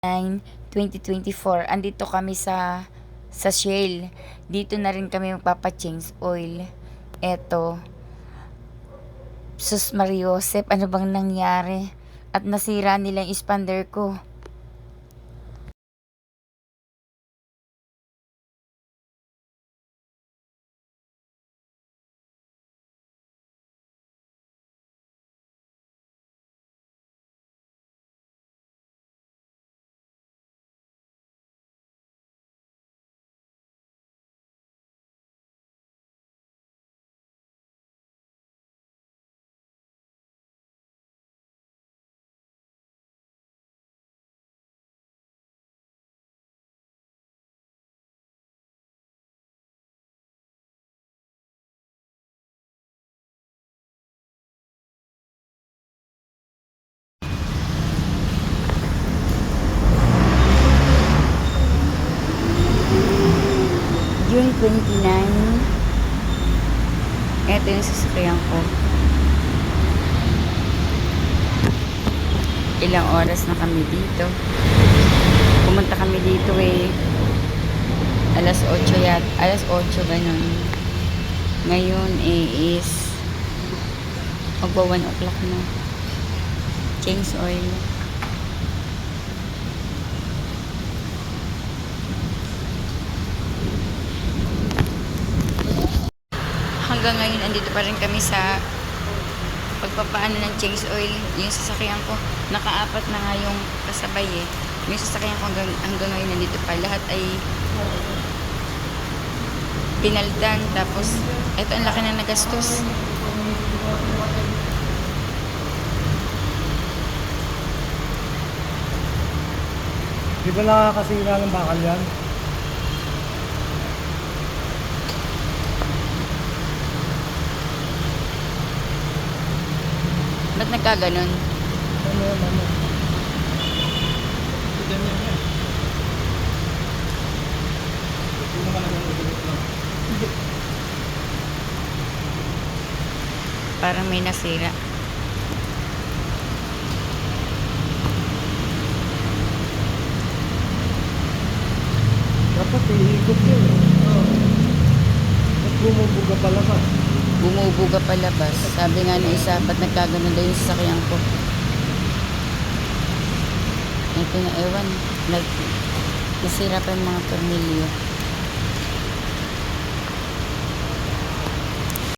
9, 2024. Andito kami sa sa Shell. Dito na rin kami magpapa-change oil. Eto. Sus Mariosep, ano bang nangyari? At nasira nila yung expander ko. 29. Ito yung sasakyan ko. Ilang oras na kami dito. Pumunta kami dito eh. Alas 8 yat. Alas 8 ganun. Ngayon eh is magwa 1 o'clock na. Change oil. Hanggang ngayon andito pa rin kami sa pagpapaano ng change oil yung sasakyan ko. Nakaapat na nga yung kasabay eh. Yung sasakyan ko hanggang, hanggang ngayon nandito pa. Lahat ay pinaldan. Tapos eto ang laki na nagastos. Di ba nakakasira ng bakal yan? Ba't nagkaganon Ano yan, ano? parang may nasira Dapat iikot yun. At bumubuga palabas. Bumubuga palabas. Sabi nga ng isa ba't nagkaganon daw yung sasakyan ko? Ito na ewan. Nag nasira pa yung mga tornilyo